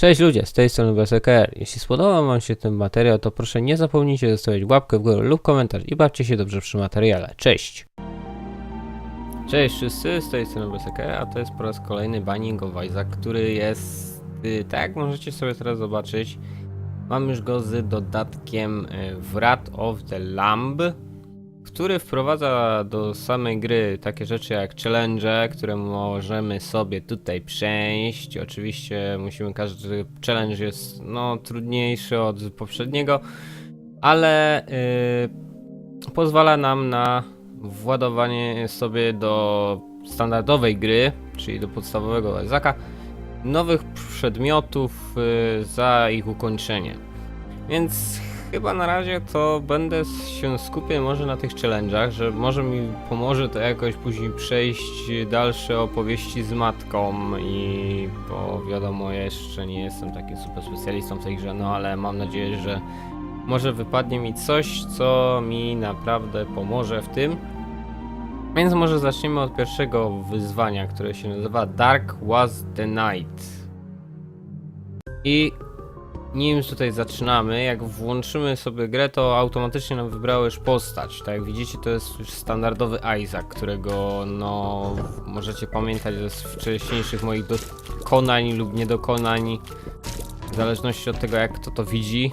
Cześć ludzie, z tej strony BSKR. Jeśli spodobał wam się ten materiał, to proszę nie zapomnijcie zostawić łapkę w górę lub komentarz i bawcie się dobrze przy materiale. Cześć! Cześć wszyscy, z tej strony BSKR, a to jest po raz kolejny Banning of Isaac, który jest, y, tak możecie sobie teraz zobaczyć, mam już go z dodatkiem y, Wrath of the Lamb, który wprowadza do samej gry takie rzeczy jak challenge, które możemy sobie tutaj przejść. Oczywiście musimy, każdy challenge jest no trudniejszy od poprzedniego, ale yy, pozwala nam na władowanie sobie do standardowej gry, czyli do podstawowego Isaaca, nowych przedmiotów yy, za ich ukończenie. Więc chyba na razie to będę się skupiał może na tych challenge'ach, że może mi pomoże to jakoś później przejść dalsze opowieści z matką i bo wiadomo jeszcze nie jestem takim super specjalistą w tej grze, no ale mam nadzieję, że może wypadnie mi coś, co mi naprawdę pomoże w tym. Więc może zaczniemy od pierwszego wyzwania, które się nazywa Dark Was the Night. I nim tutaj zaczynamy, jak włączymy sobie grę, to automatycznie nam wybrało już postać. Tak jak widzicie, to jest już standardowy Isaac, którego no możecie pamiętać ze wcześniejszych moich dokonań lub niedokonań, w zależności od tego, jak kto to widzi.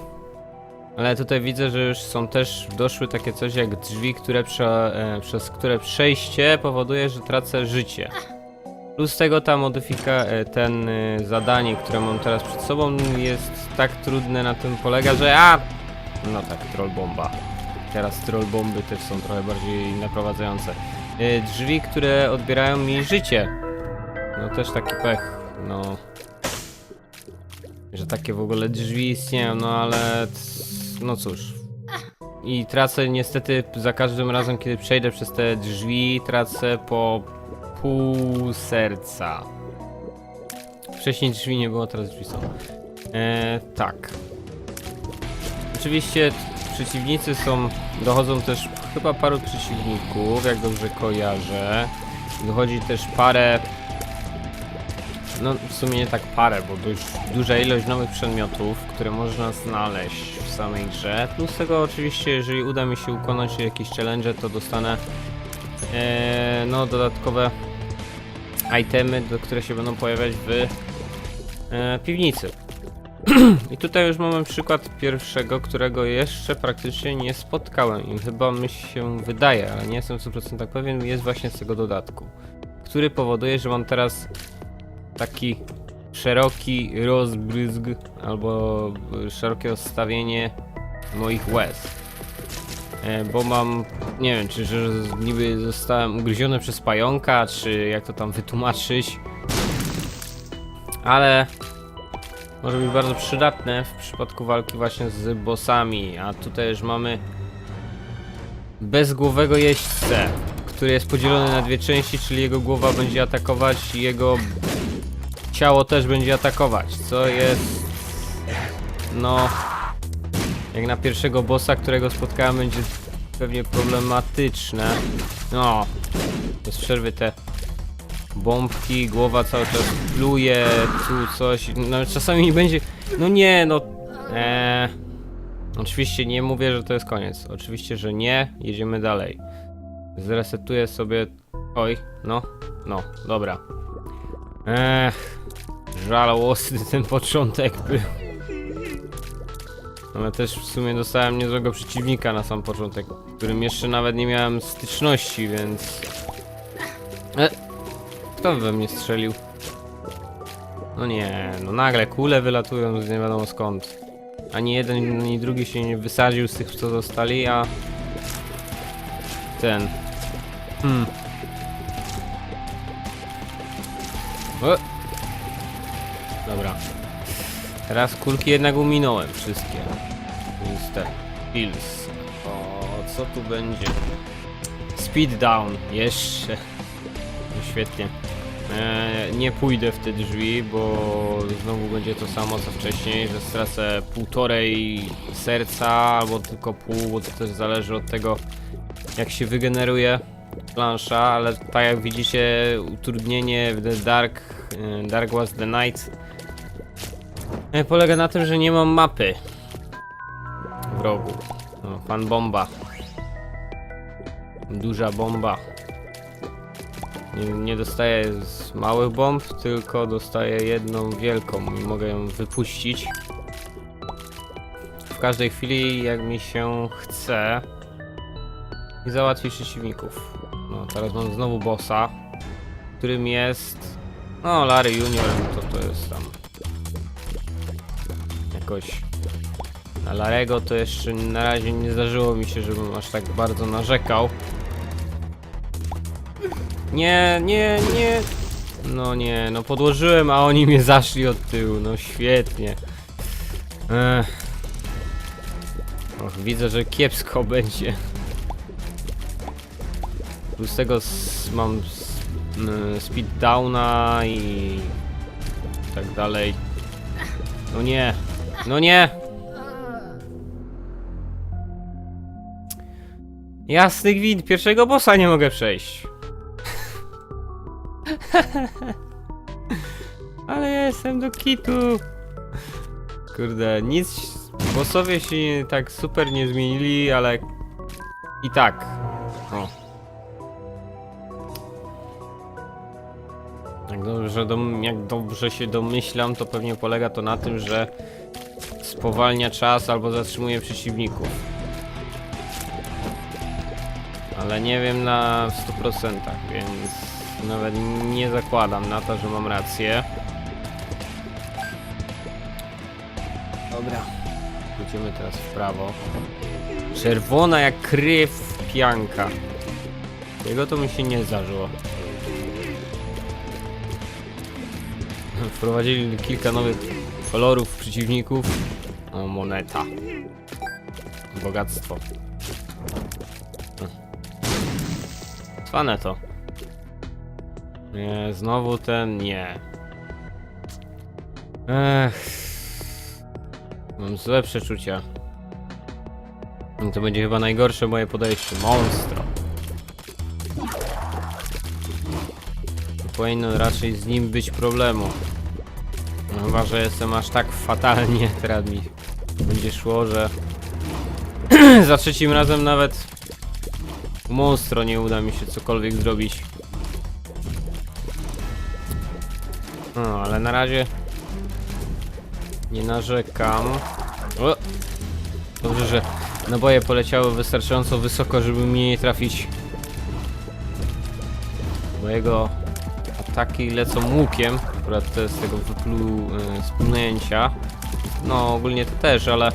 Ale tutaj widzę, że już są też doszły takie coś jak drzwi, które prze, e, przez które przejście powoduje, że tracę życie. Plus tego ta modyfika, e, ten e, zadanie, które mam teraz przed sobą jest tak trudne na tym polega, że a no tak, troll bomba. Teraz troll bomby też są trochę bardziej naprowadzające. E, Drzwi, które odbierają mi życie. No też taki pech, no. Że takie w ogóle drzwi istnieją, no ale no cóż. I tracę niestety za każdym razem, kiedy przejdę przez te drzwi, tracę po pół serca. Wcześniej drzwi nie było, teraz drzwi są. E, tak. Oczywiście przeciwnicy są, dochodzą też chyba paru przeciwników, jak dobrze kojarzę. Dochodzi też parę, no w sumie nie tak parę, bo dość duża ilość nowych przedmiotów, które można znaleźć w samej grze. Plus tego oczywiście, jeżeli uda mi się ukonać jakieś challenge, to dostanę e, no dodatkowe itemy, do, które się będą pojawiać w e, piwnicy. I tutaj już mamy przykład pierwszego, którego jeszcze praktycznie nie spotkałem i chyba mi się wydaje, ale nie jestem w 100% pewien, jest właśnie z tego dodatku, który powoduje, że mam teraz taki szeroki rozbryzg albo szerokie rozstawienie moich łez. E, Bo mam, nie wiem, czy że niby zostałem ugryziony przez pająka, czy jak to tam wytłumaczyć. Ale może być bardzo przydatne w przypadku walki właśnie z bossami. A tutaj już mamy bezgłowego jeźdźcę, który jest podzielony na dwie części, czyli jego głowa będzie atakować i jego ciało też będzie atakować, co jest no jak na pierwszego bossa, którego spotkałem będzie pewnie problematyczne. No, bez przerwy te bombki, głowa cały czas pluje, tu coś, no czasami będzie, no nie, no, eee, oczywiście nie mówię, że to jest koniec, oczywiście, że nie, jedziemy dalej. Zresetuję sobie, oj, no, no, dobra. Ech, żałosny ten początek był. Ale też w sumie dostałem niezłego przeciwnika na sam początek, którym jeszcze nawet nie miałem styczności, więc... E, kto we mnie strzelił? No nie, no nagle kule wylatują z nie wiadomo skąd. Ani jeden, ani drugi się nie wysadził z tych, co zostali, a... Ten... Hmm. O! Dobra. Teraz kulki jednak uminąłem wszystkie. Te pills. O, co tu będzie? Speed down. Jeszcze. No świetnie. E, nie pójdę w te drzwi, bo znowu będzie to samo co wcześniej, że stracę półtorej serca, albo tylko pół, bo to też zależy od tego, jak się wygeneruje plansza, ale tak jak widzicie, utrudnienie w The Dark, e, Dark Was the Night Polega na tym, że nie mam mapy w rogu. No, pan bomba. Duża bomba. Nie, nie dostaję z małych bomb, tylko dostaję jedną wielką i mogę ją wypuścić. W każdej chwili, jak mi się chce. I załatwić przeciwników. No, teraz mam znowu bossa, którym jest. No, Larry Junior, to to jest tam. Jakoś. Na Larego to jeszcze na razie nie zdarzyło mi się, żebym aż tak bardzo narzekał. Nie, nie, nie. No nie, no podłożyłem, a oni mnie zaszli od tyłu. No świetnie. Ech. Och, widzę, że kiepsko będzie. Plus tego mam speed downa i tak dalej. No nie, no nie. Jasny gwint, pierwszego bossa nie mogę przejść. Ale ja jestem do kitu. Kurde, nic. Bossowie się tak super nie zmienili, ale i tak. O. Jak dobrze, jak dobrze się domyślam, to pewnie polega to na tym, że spowalnia czas albo zatrzymuje przeciwników. Ale nie wiem na 100%, więc nawet nie zakładam na to, że mam rację. Dobra. Pójdziemy teraz w prawo. Czerwona jak krew pianka. Tego to mi się nie zdarzyło. Wprowadzili kilka nowych kolorów przeciwników. O, moneta. Bogactwo. Cwane to. Nie, znowu ten, nie. Ech. Mam złe przeczucia. To będzie chyba najgorsze moje podejście. Monstro. Powinno raczej z nim być problemu. No, chyba, że jestem aż tak fatalnie teraz mi będzie szło, że za trzecim razem nawet monstro nie uda mi się cokolwiek zrobić. No, ale na razie nie narzekam. O! Dobrze, że naboje poleciały wystarczająco wysoko, żeby mnie nie trafić. Bo jego ataki lecą łukiem. Akurat to jest tego wyplu y. No, ogólnie to też, ale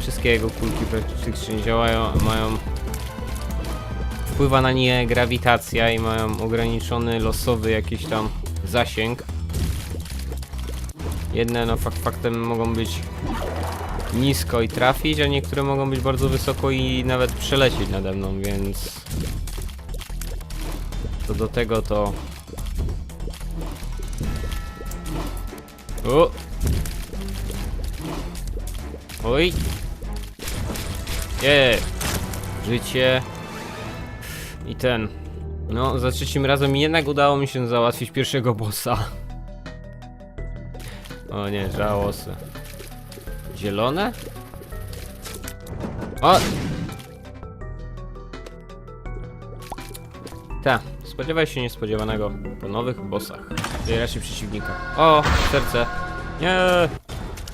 wszystkie jego kulki praktycznie działają, mają wpływa na nie grawitacja i mają ograniczony losowy jakiś tam zasięg. Jedne no fakt faktem mogą być nisko i trafić, a niektóre mogą być bardzo wysoko i nawet przelecieć nade mną, więc to do tego to o! Oj! Je! Życie i ten. No, za trzecim razem jednak udało mi się załatwić pierwszego bossa. O nie, żałosy. Zielone? O! Ta, spodziewaj się niespodziewanego po nowych bossach. Raczej przeciwnika. O, serce. Nie!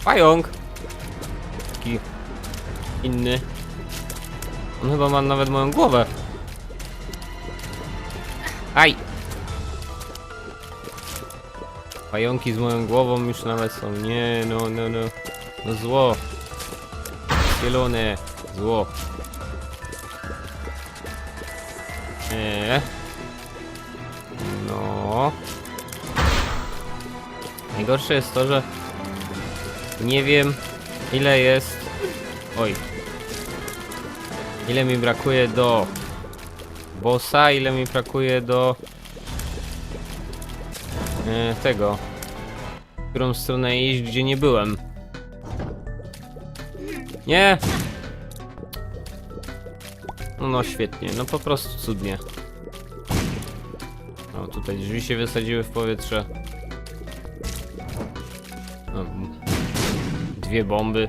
Pająk! Taki inny. On chyba ma nawet moją głowę. Aj! Pająki z moją głową już nawet są. Nie, no, no, no. No zło. Zielone. Zło. Nie. No. Najgorsze jest to, że nie wiem ile jest. Oj. Ile mi brakuje do bossa, ile mi brakuje do e, tego. W którą stronę iść, gdzie nie byłem. Nie! No, no świetnie, no po prostu cudnie. O, tutaj drzwi się wysadziły w powietrze. Dwie bomby.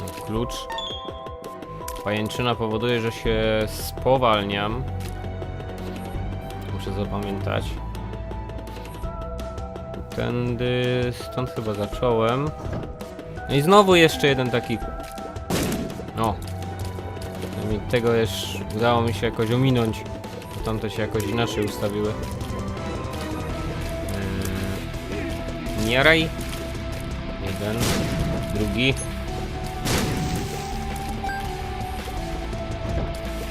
No, klucz. Pajęczyna powoduje, że się spowalniam. Muszę zapamiętać. Tędy, stąd chyba zacząłem. No i znowu jeszcze jeden taki... No. Przynajmniej tego już udało mi się jakoś ominąć. Tamte się jakoś inaczej ustawiły. Yy, Nieraj. Jeden, drugi.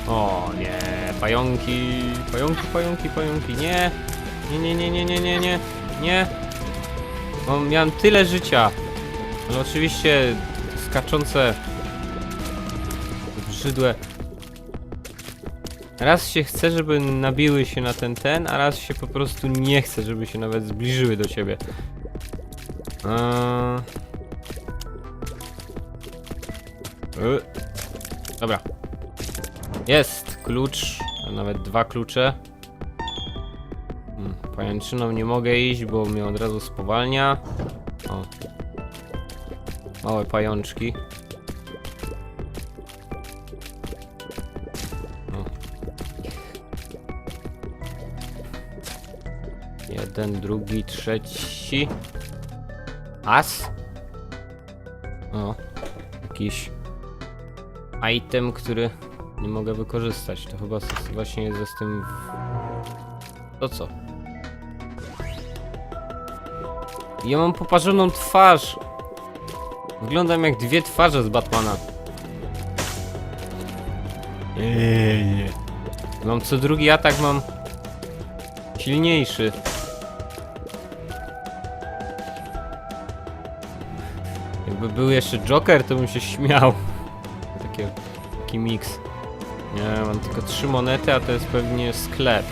O nie, pająki, pająki, pająki, pająki, nie. Nie, nie, nie, nie, nie, nie, nie, nie. Mam, miałem tyle życia. Ale oczywiście skaczące brzydłe. Raz się chce, żeby nabiły się na ten ten, a raz się po prostu nie chce, żeby się nawet zbliżyły do ciebie. Eee... Y. Dobra. Jest klucz, a nawet dwa klucze. Hmm, Pajęczyną nie mogę iść, bo mnie od razu spowalnia. O. Małe pajączki. O. Jeden, drugi, trzeci. As. O. Jakiś item, który nie mogę wykorzystać. To chyba właśnie jest ze z tym. w- To co? Ja mam poparzoną twarz. Wyglądam jak dwie twarze z Batmana. Eee. Mam co drugi atak, mam silniejszy. Jakby był jeszcze Joker, to bym się śmiał. Takie, taki miks. Nie, mam tylko trzy monety, a to jest pewnie sklep.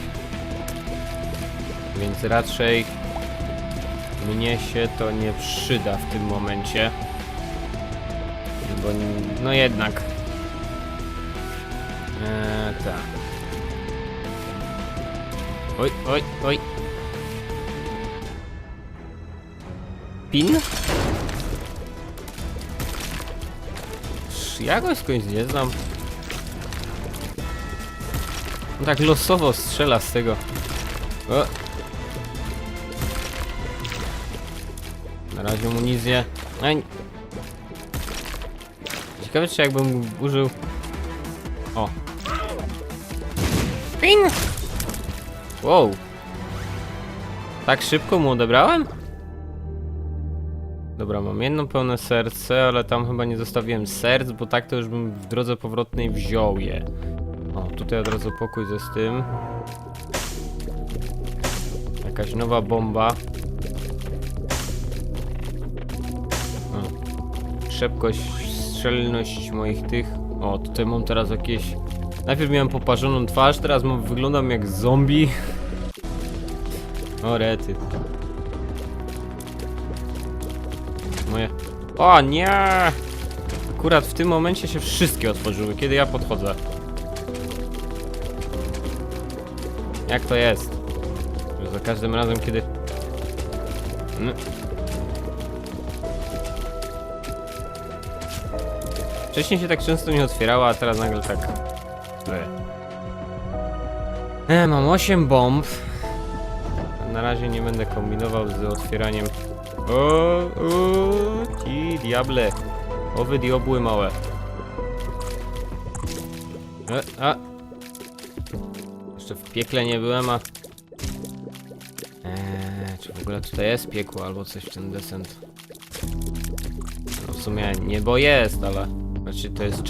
Więc raczej mnie się to nie przyda w tym momencie. Bo no jednak. Eee, tak. Oj, oj, oj. Pin? Sz- Ja go skądś nie znam. On tak losowo strzela z tego. O. Na razie mu nic nie... Ciekawe czy jakbym użył... O. Pin! Wow. Tak szybko mu odebrałem? Dobra, mam jedno pełne serce, ale tam chyba nie zostawiłem serc, bo tak to już bym w drodze powrotnej wziął je. O, tutaj od razu pokój ze z tym. Jakaś nowa bomba. O. Szybkość, strzelność moich tych. O, tutaj mam teraz jakieś... Najpierw miałem poparzoną twarz, teraz mam, wyglądam jak zombie. O, rety. O, nie! Akurat w tym momencie się wszystkie otworzyły, kiedy ja podchodzę. Jak to jest? Że za każdym razem, kiedy... No. Wcześniej się tak często nie otwierała, a teraz nagle tak... E. Mam 8 bomb. Na razie nie będę kombinował z otwieraniem... O, o, ci diable. Owy diobły małe. E, a, jeszcze w piekle nie byłem, a... Eee, czy w ogóle tutaj jest piekło albo coś w ten descent? No w sumie niebo jest, ale... Znaczy to jest.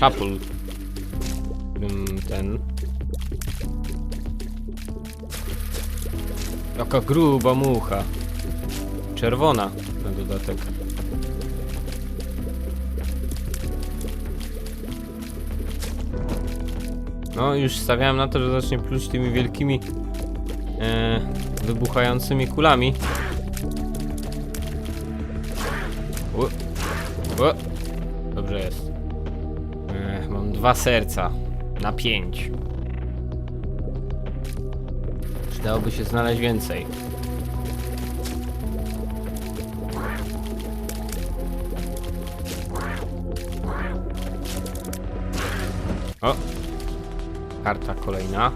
Którym ten... Jaka gruba mucha. Czerwona dodatek. No, już stawiałem na to, że zacznie pluć tymi wielkimi e, wybuchającymi kulami. U, u, dobrze jest. E, mam dwa serca na pięć. Przydałoby się znaleźć więcej. O! Karta kolejna.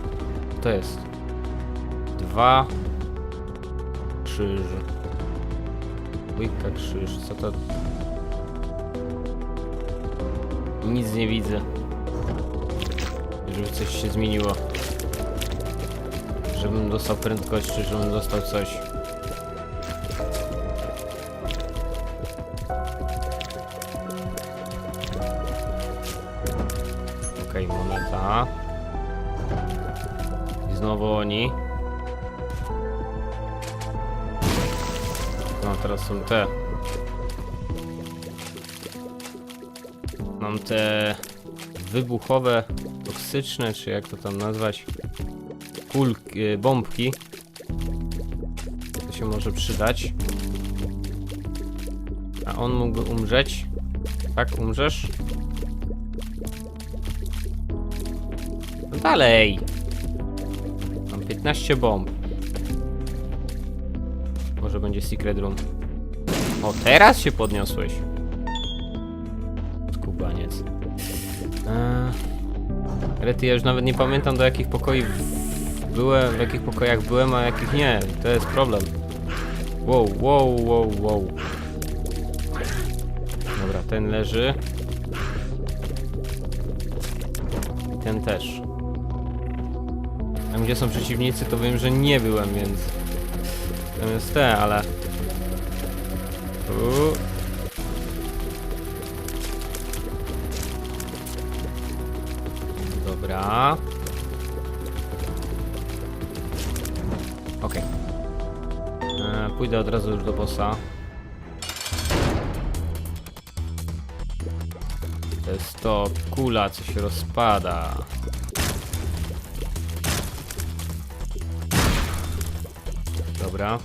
To jest dwa krzyż. Dwójka krzyż. Co to? Nic nie widzę. Żeby coś się zmieniło. Żebym dostał prędkość, czy żebym dostał coś. Są te. Mam te wybuchowe, toksyczne, czy jak to tam nazwać, kulki, e, bombki. To się może przydać. A on mógłby umrzeć. Tak, umrzesz? No dalej! Mam 15 bomb. Może będzie secret room. O, teraz się podniosłeś. Skubaniec. Eee... Rety, ja już nawet nie pamiętam do jakich pokoi byłem, w jakich pokojach byłem, a jakich nie. To jest problem. Wow, wow, wow, wow. Dobra, ten leży. I ten też. Tam gdzie są przeciwnicy, to wiem, że nie byłem, więc... Tam jest te, ale... Uuu. Dobra. Okej. E, Pójdę od razu już do bossa. To jest to kula, co się rozpada. Dobra.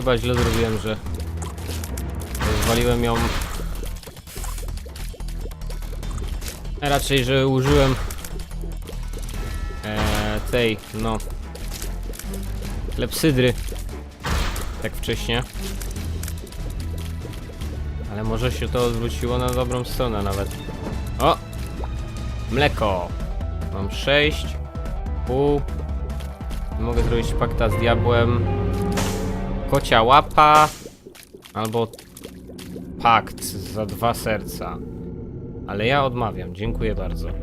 Chyba źle zrobiłem, że rozwaliłem ją. Raczej, że użyłem e, tej, no, klepsydry, jak wcześniej. Ale może się to odwróciło na dobrą stronę nawet. O! Mleko! Mam 6. Pół. Mogę zrobić pakta z diabłem. Kocia łapa. Albo pakt za dwa serca. Ale ja odmawiam, dziękuję bardzo. Eee,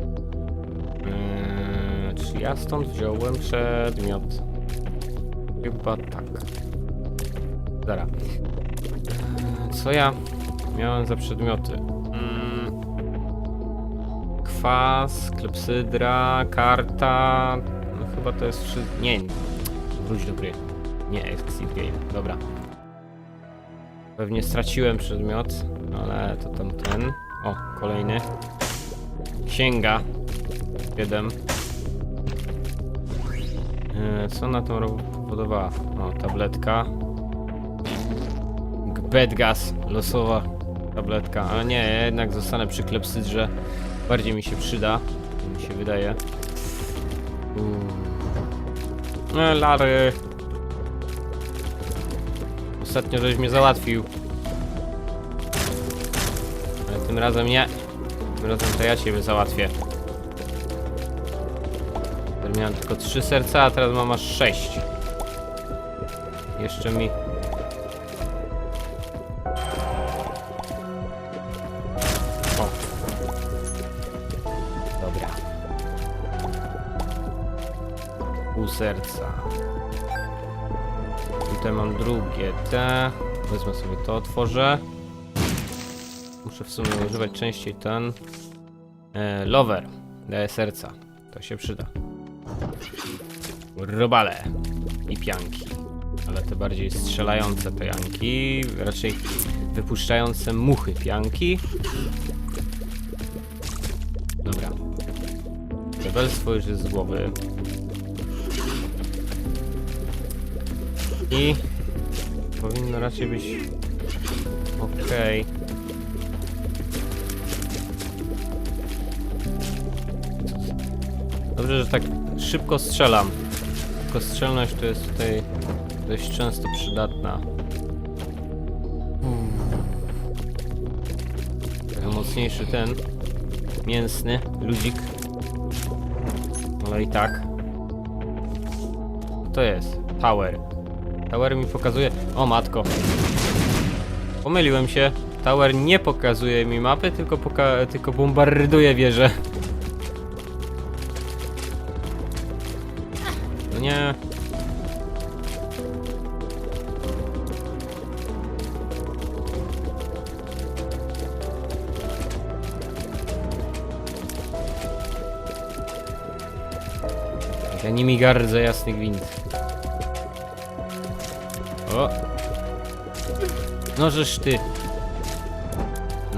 czy ja stąd wziąłem przedmiot? Chyba tak. Zara. Eee, co ja miałem za przedmioty? Mm, kwas, klepsydra, karta. No chyba to jest wszystko. Nie, wróć do gry. Nie, Exit Game. Dobra. Pewnie straciłem przedmiot, ale to tam ten. O, kolejny. Księga. 7. E, co na tą powodowała? O, tabletka. Bedgas. Losowa tabletka. Ale nie, ja jednak zostanę przy klepsydrze. Bardziej mi się przyda. Mi się wydaje. Uuu. E, Lary. Ostatnio żeś mnie załatwił. Ale tym razem nie. Tym razem to ja ciebie załatwię. Teraz miałem tylko trzy serca, a teraz mam aż sześć. Jeszcze mi... Dobra. Pół serca. Mam drugie te. Wezmę sobie to, otworzę. Muszę w sumie używać częściej ten. E, lover. Daje serca. To się przyda. Robale. I pianki. Ale te bardziej strzelające pianki. Raczej wypuszczające muchy pianki. Dobra. Rebelstwo już jest z głowy. I powinno raczej być okej. Dobrze, że tak szybko strzelam. Tylko strzelność to jest tutaj dość często przydatna. mocniejszy ten mięsny ludzik. Ale i tak. To jest? Tower. Tower mi pokazuje... O matko. Pomyliłem się. Tower nie pokazuje mi mapy, tylko, poka tylko bombarduje wieżę. No nie. Ja nimi gardzę jasny gwint. No żeż ty.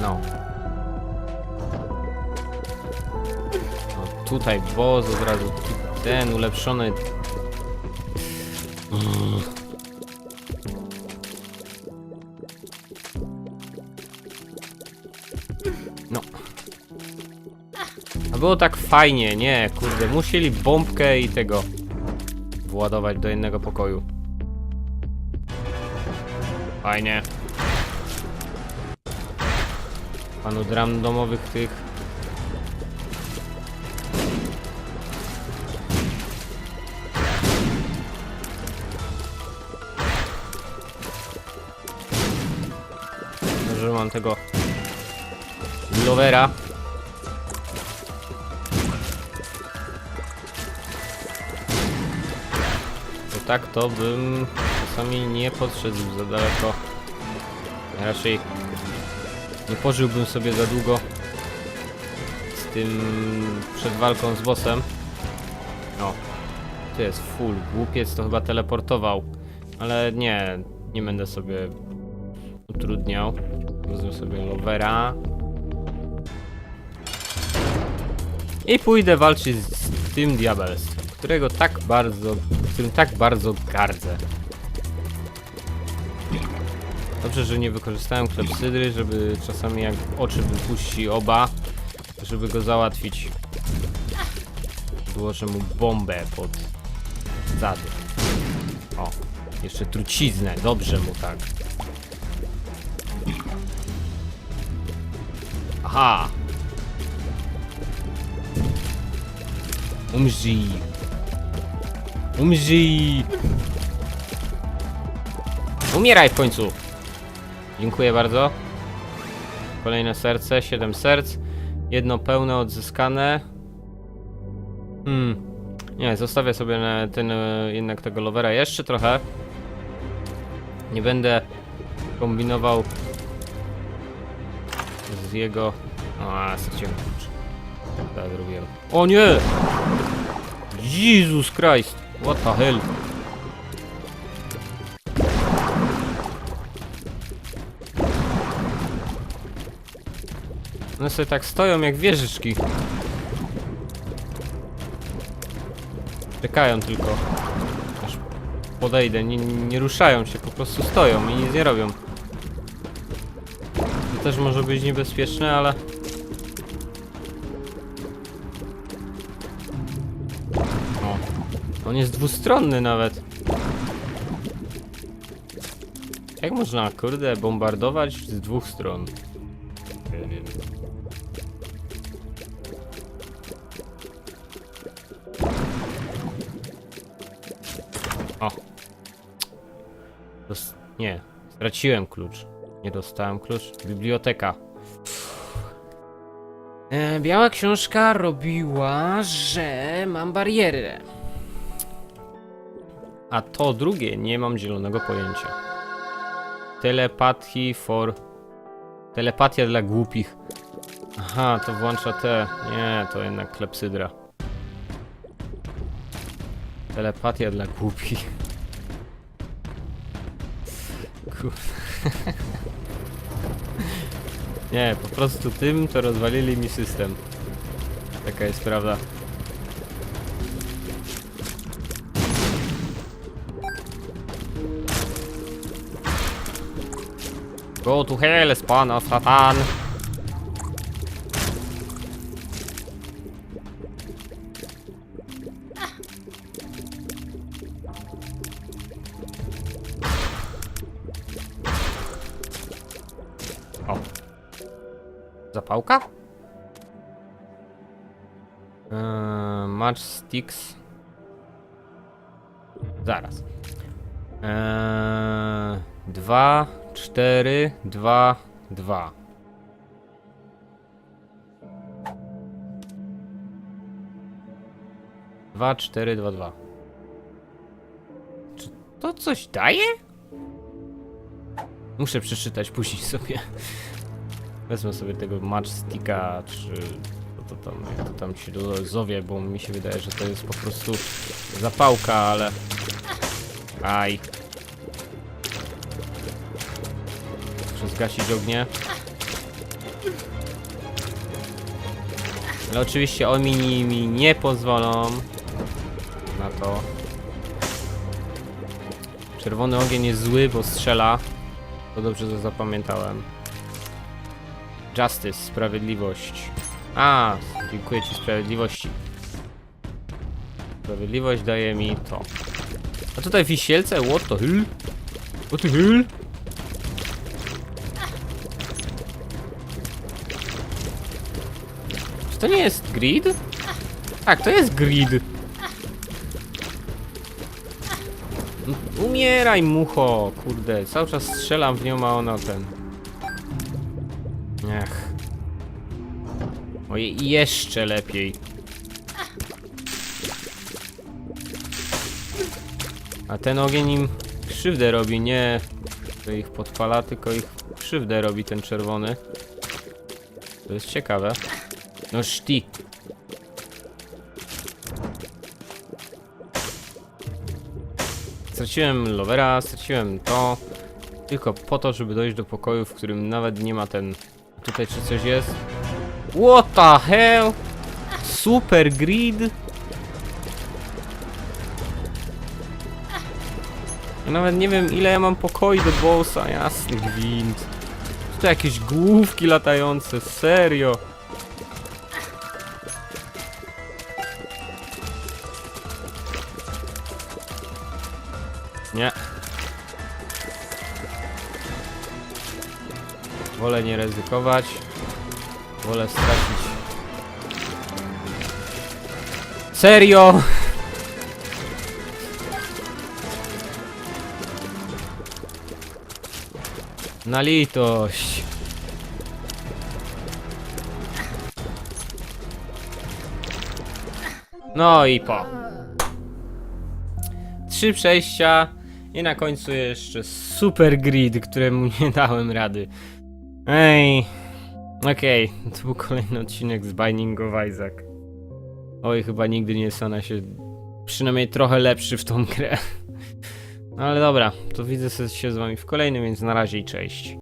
No. no tutaj boss od razu. Ten ulepszony. No. A było tak fajnie, nie, kurde, musieli bombkę i tego władować do innego pokoju. Fajnie. Panu dram domowych tych. Że mam tego lovera. Bo tak to bym czasami nie podszedł za daleko. Raczej nie pożyłbym sobie za długo z tym przed walką z bossem. O, to jest full. Głupiec to chyba teleportował. Ale nie, nie będę sobie utrudniał. Wezmę sobie lovera. I pójdę walczyć z tym diabelstwem, którego tak bardzo, którym tak bardzo gardzę. Dobrze, że nie wykorzystałem klepsydry, żeby czasami jak oczy wypuści oba, żeby go załatwić. Złożę mu bombę pod zady. O, jeszcze truciznę, dobrze mu tak. Aha! Umrzyj! Umrzyj! Umieraj w końcu! Dziękuję bardzo. Kolejne serce, 7 serc. Jedno pełne odzyskane. Hmm. Nie, zostawię sobie ten e, jednak tego lovera jeszcze trochę. Nie będę kombinował z jego. A, straciłem klucz. Tak zrobiłem. O nie! Jezus Christ! What the hell? One sobie tak stoją jak wieżyczki. Czekają tylko. Aż podejdę. Nie, nie ruszają się, po prostu stoją i nic nie robią. To też może być niebezpieczne, ale... O. On jest dwustronny nawet. Jak można, kurde, bombardować z dwóch stron? Nie wiem. Nie, straciłem klucz. Nie dostałem klucz. Biblioteka. E, biała książka robiła, że mam barierę. A to drugie nie mam zielonego pojęcia. Telepatii for... Telepatia dla głupich. Aha, to włącza te... Nie, to jednak klepsydra. Telepatia dla głupich. Nie, po prostu tym to rozwalili mi system. Taka jest prawda. Go to hell, of Satan! Matchsticks. Zaraz. Eee, dwa, cztery, dwa, dwa. Dwa, cztery, dwa, dwa. Czy to coś daje? Muszę przeczytać później sobie. Wezmę sobie tego matchsticka, czy to tam, jak to tam się do- zowie, bo mi się wydaje, że to jest po prostu zapałka, ale... Aj. Muszę zgasić ognie. Ale oczywiście oni mi nie pozwolą na to. Czerwony ogień jest zły, bo strzela. To dobrze, że zapamiętałem. Justice, sprawiedliwość. A, dziękuję ci sprawiedliwości. Sprawiedliwość daje mi to. A tutaj wisielce? What the hell? What the hell? Czy to nie jest grid? Tak, to jest grid. Umieraj, mucho! Kurde, cały czas strzelam w nią, a ona ten... Ech. Oje, jeszcze lepiej. A ten ogień im krzywdę robi, nie że ich podpala, tylko ich krzywdę robi ten czerwony. To jest ciekawe. No szti. Straciłem lovera, straciłem to. Tylko po to, żeby dojść do pokoju, w którym nawet nie ma ten... Tutaj czy coś jest? What the hell? Super grid? Ja nawet nie wiem ile ja mam pokoi do bossa, jasny gwint. To jakieś główki latające, serio. Nie. Wolę nie ryzykować. Wolę stracić. Serio? Na litość. No i po. Trzy przejścia i na końcu jeszcze super grid, któremu nie dałem rady. Ej. Okej, to był kolejny odcinek z Binding of Isaac. Oj, chyba nigdy nie stanę się przynajmniej trochę lepszy w tą grę. No ale dobra, to widzę się z wami w kolejnym, więc na razie i cześć.